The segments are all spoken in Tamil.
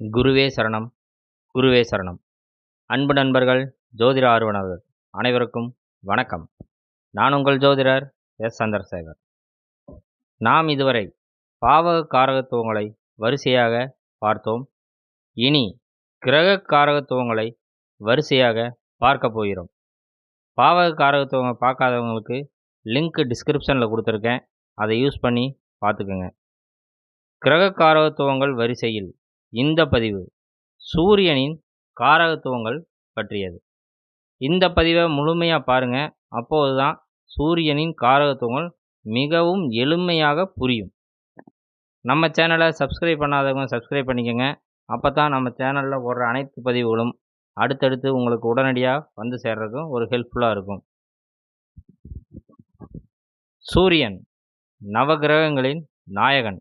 குருவே சரணம் குருவே சரணம். அன்பு நண்பர்கள் ஜோதிட ஆர்வலர்கள் அனைவருக்கும் வணக்கம். நான் உங்கள் ஜோதிடர் எஸ். சந்திரசேகர். நாம் இதுவரை பாவக காரகத்துவங்களை வரிசையாக பார்த்தோம். இனி கிரக காரகத்துவங்களை வரிசையாக பார்க்க போகிறோம். பாவக காரகத்துவங்க பார்க்காதவங்களுக்கு லிங்க் டிஸ்கிரிப்ஷனில் கொடுத்துருக்கேன். அதை யூஸ் பண்ணி பார்த்துக்குங்க. கிரக காரகத்துவங்கள் வரிசையில் இந்த பதிவு சூரியனின் காரகத்துவங்கள் பற்றியது. இந்த பதிவை முழுமையாக பாருங்கள் அப்போது தான் சூரியனின் காரகத்துவங்கள் மிகவும் எளிமையாக புரியும். நம்ம சேனலை சப்ஸ்கிரைப் பண்ணாதவங்க சப்ஸ்கிரைப் பண்ணிக்கோங்க. அப்போ தான் நம்ம சேனலில் ஓடுற அனைத்து பதிவுகளும் அடுத்தடுத்து உங்களுக்கு உடனடியாக வந்து சேர்றதுக்கும் ஒரு ஹெல்ப்ஃபுல்லாக இருக்கும். சூரியன் நவகிரகங்களின் நாயகன்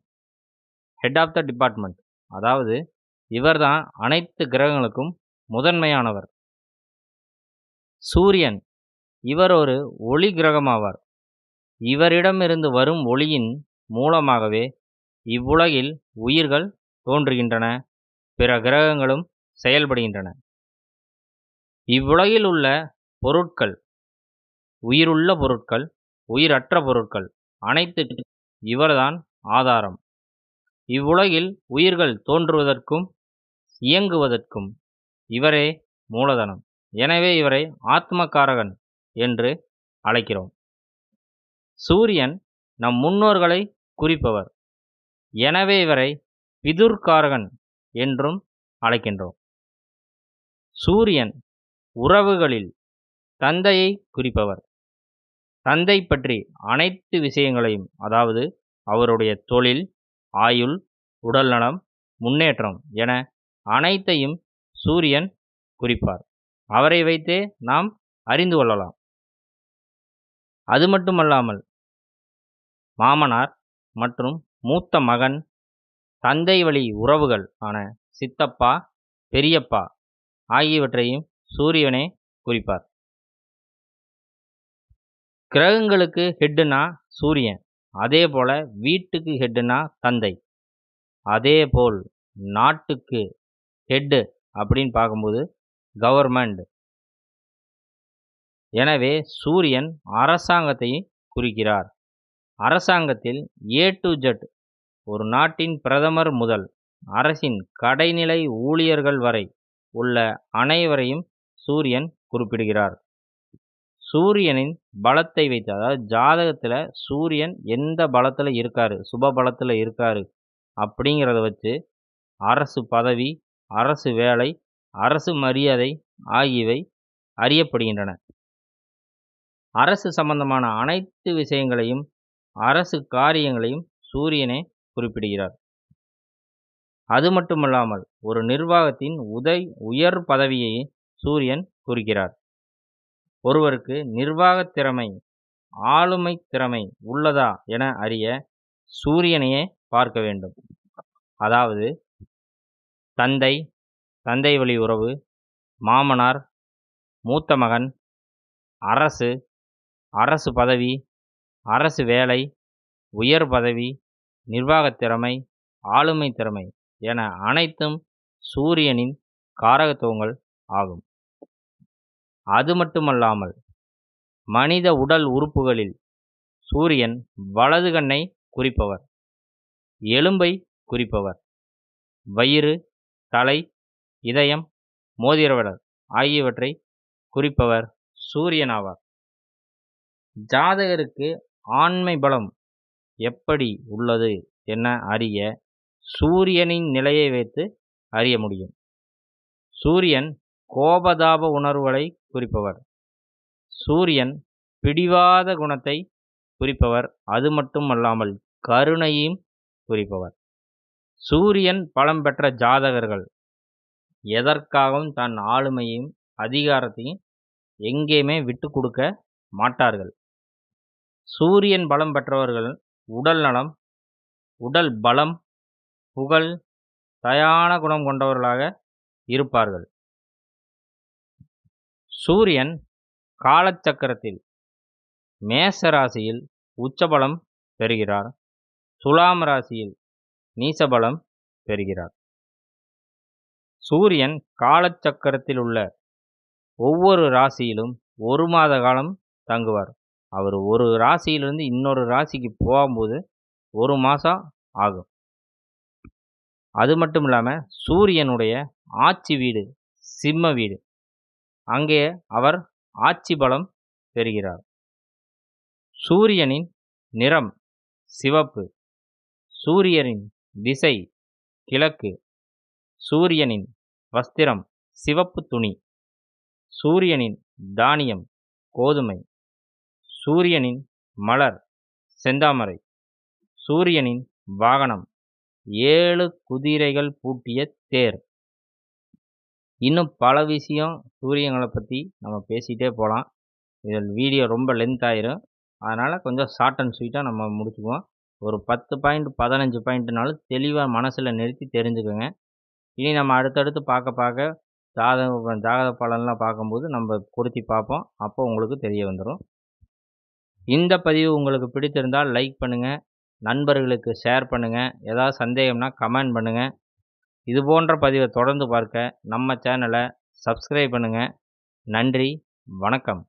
ஹெட் ஆஃப் த டிபார்ட்மெண்ட் அதாவது இவர்தான் அனைத்து கிரகங்களுக்கும் முதன்மையானவர். சூரியன் இவர் ஒரு ஒளி கிரகமாவார். இவரிடமிருந்து வரும் ஒளியின் மூலமாகவே இவ்வுலகில் உயிர்கள் தோன்றுகின்றன பிற கிரகங்களும் செயல்படுகின்றன. இவ்வுலகில் உள்ள பொருட்கள் உயிருள்ள பொருட்கள் உயிரற்ற பொருட்கள் அனைத்து இவர்தான் ஆதாரம். இவ்வுலகில் உயிர்கள் தோன்றுவதற்கும் இயங்குவதற்கும் இவரே மூலதனம். எனவே இவரை ஆத்மகாரகன் என்று அழைக்கிறோம். சூரியன் நம் முன்னோர்களை குறிப்பவர். எனவே இவரை பிதுர்காரகன் என்றும் அழைக்கின்றோம். சூரியன் உறவுகளில் தந்தையை குறிப்பவர். தந்தை பற்றி அனைத்து விஷயங்களையும் அதாவது அவருடைய தொழில் ஆயுள் உடல்நலம் முன்னேற்றம் என அனைத்தையும் சூரியன் குறிப்பார். அவரை வைத்தே நாம் அறிந்து கொள்ளலாம். அது மட்டுமல்லாமல் மாமனார் மற்றும் மூத்த மகன் தந்தை வழி உறவுகள் ஆன சித்தப்பா பெரியப்பா ஆகியவற்றையும் சூரியனே குறிப்பார். கிரகங்களுக்கு ஹெட்டுனா சூரியன். அதே போல் வீட்டுக்கு ஹெட்டுனா தந்தை. அதே போல் நாட்டுக்கு ஹெட்டு அப்படின்னு பார்க்கும்போது கவர்மெண்ட். எனவே சூரியன் அரசாங்கத்தை குறிக்கிறார். அரசாங்கத்தில் ஏ டு ஜெட் ஒரு நாட்டின் பிரதமர் முதல் அரசின் கடைநிலை ஊழியர்கள் வரை உள்ள அனைவரையும் சூரியன் குறிப்பிடுகிறார். சூரியனின் பலத்தை வைத்து அதாவது ஜாதகத்தில் சூரியன் எந்த பலத்தில் இருக்கார் சுப பலத்தில் இருக்கார் அப்படிங்கிறத வச்சு அரசு பதவி அரசு வேலை அரசு மரியாதை ஆகியவை அறியப்படுகின்றன. அரசு சம்பந்தமான அனைத்து விஷயங்களையும் அரசு காரியங்களையும் சூரியனே குறிப்பிடுகிறார். அது மட்டுமல்லாமல் ஒரு நிர்வாகத்தின் உதை உயர் பதவியை சூரியன் குறிக்கிறார். ஒருவருக்கு நிர்வாகத் திறமை ஆளுமை திறமை உள்ளதா என அறிய சூரியனையே பார்க்க வேண்டும். அதாவது தந்தை தந்தை வழி உறவு மாமனார் மூத்த மகன் அரசு அரசு பதவி அரசு வேலை உயர் பதவி நிர்வாகத் திறமை ஆளுமை திறமை என அனைத்தும் சூரியனின் காரகத்துவங்கள் ஆகும். அது மட்டுமல்லாமல் மனித உடல் உறுப்புகளில் சூரியன் வலது கண்ணை குறிப்பவர் எலும்பை குறிப்பவர் வயிறு தலை இதயம் மோதிரவிடல் ஆகியவற்றை குறிப்பவர் சூரியனாவார் ஜாதகருக்கு ஆண்மை பலம் எப்படி உள்ளது என அறிய சூரியனின் நிலையை வைத்து அறிய முடியும். சூரியன் கோபதாப உணர்வுகளை குறிப்பவர். சூரியன் பிடிவாத குணத்தை குறிப்பவர். அது மட்டுமல்லாமல் கருணையும் குறிப்பவர். சூரியன் பலம் பெற்ற ஜாதகர்கள். எதற்காகவும் தன் ஆளுமையும் அதிகாரத்தையும் எங்கேயுமே விட்டு கொடுக்க மாட்டார்கள். சூரியன் பலம் பெற்றவர்கள் உடல் நலம் உடல் பலம் புகழ் தயான குணம் கொண்டவர்களாக இருப்பார்கள். சூரியன் காலச்சக்கரத்தில் மேச ராசியில் உச்சபலம் பெறுகிறார். துலாம் ராசியில் நீசபலம் பெறுகிறார். சூரியன் காலச்சக்கரத்தில் உள்ள ஒவ்வொரு ராசியிலும் ஒரு மாத காலம் தங்குவார். அவர் ஒரு ராசியிலிருந்து இன்னொரு ராசிக்கு போகும்போது ஒரு மாதம் ஆகும். அது மட்டும் இல்லாமல் சூரியனுடைய ஆட்சி வீடு சிம்ம வீடு. அங்கே அவர் ஆட்சி பலம் பெறுகிறார். சூரியனின் நிறம் சிவப்பு சூரியனின் திசை கிழக்கு சூரியனின் வஸ்திரம் சிவப்பு துணி சூரியனின் தானியம் கோதுமை சூரியனின் மலர் செந்தாமரை சூரியனின் வாகனம் ஏழு குதிரைகள் பூட்டிய தேர். இன்னும் பல விஷயம் சூரியங்களை பற்றி நம்ம பேசிகிட்டே போகலாம் இதில் வீடியோ ரொம்ப லென்த் ஆயிரும். அதனால் கொஞ்சம் ஷார்ட் அண்ட் ஸ்வீட்டாக நம்ம முடிச்சுக்குவோம். ஒரு பத்து பாயிண்ட் பதினஞ்சு பாயிண்ட்னாலும் தெளிவாக மனசில் நிறுத்தி தெரிஞ்சுக்கோங்க. இனி நம்ம அடுத்தடுத்து பார்க்க பார்க்க ஜாதக ஜாதக பலன்லாம் பார்க்கும்போது நம்ம பொருத்தி பார்ப்போம். அப்போ உங்களுக்கு தெரிய வந்துடும் இந்த பதிவு உங்களுக்கு பிடித்திருந்தால் லைக் பண்ணுங்கள் நண்பர்களுக்கு ஷேர் பண்ணுங்கள் ஏதாவது சந்தேகம்னா கமெண்ட் பண்ணுங்கள் இது போன்ற பதிவை தொடர்ந்து பார்க்க நம்ம சேனலை சப்ஸ்கிரைப் பண்ணுங்கள் நன்றி வணக்கம்.